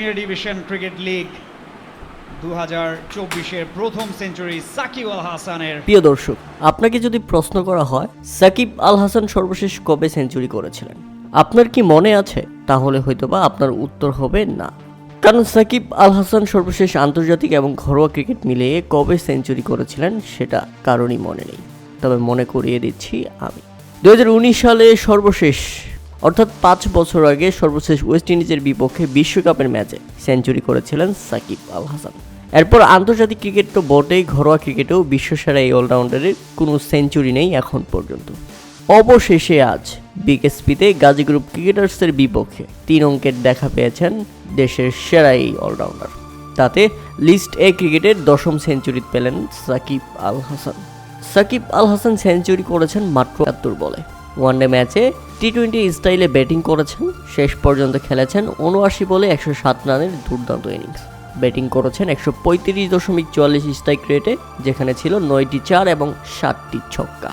Premier division cricket league দু প্রথম century Shakib Al হাসানের প্রিয় দর্শক, আপনাকে যদি প্রশ্ন করা হয়, সাকিব আল হাসান সর্বশেষ কবে সেঞ্চুরি করেছিলেন? আপনার কি মনে আছে? তাহলে হয়তোবা আপনার উত্তর হবে না। কারণ সাকিব আল হাসান সর্বশেষ আন্তর্জাতিক এবং ঘরোয়া ক্রিকেট মিলিয়ে কবে সেঞ্চুরি করেছিলেন সেটা কারণই মনে নেই। তবে মনে করিয়ে দিচ্ছি আমি। দুই হাজার উনিশ সালে সর্বশেষ অর্থাৎ পাঁচ বছর আগে সর্বশেষ ওয়েস্ট ইন্ডিজের বিপক্ষে বিশ্বকাপের ম্যাচে সেঞ্চুরি করেছিলেন সাকিব আল হাসান। এরপর আন্তর্জাতিক ক্রিকেট তো বটেই, ঘরোয়া ক্রিকেটেও বিশ্বসেরা এই অলরাউন্ডারের কোনো সেঞ্চুরি নেই এখন পর্যন্ত। অবশেষে আজ বিকেএসপিতে গাজী গ্রুপ ক্রিকেটার্সের বিপক্ষে তিন অঙ্কের দেখা পেয়েছেন দেশের সেরা এই অলরাউন্ডার। তাতে লিস্ট এ ক্রিকেটের দশম সেঞ্চুরি পেলেন সাকিব আল হাসান। সাকিব আল হাসান সেঞ্চুরি করেছেন মাত্র একাত্তর বলে। ওয়ানডে ম্যাচে টি টোয়েন্টি স্টাইলে ব্যাটিং করেছেন, শেষ পর্যন্ত খেলেছেন, উনআশি বলে একশো সাত রানের দুর্দান্ত ইনিংস ব্যাটিং করেছেন একশো পঁয়ত্রিশ দশমিক চুয়াল্লিশ স্ট্রাইক রেটে যেখানে ছিল নয়টি চার এবং সাতটি ছক্কা।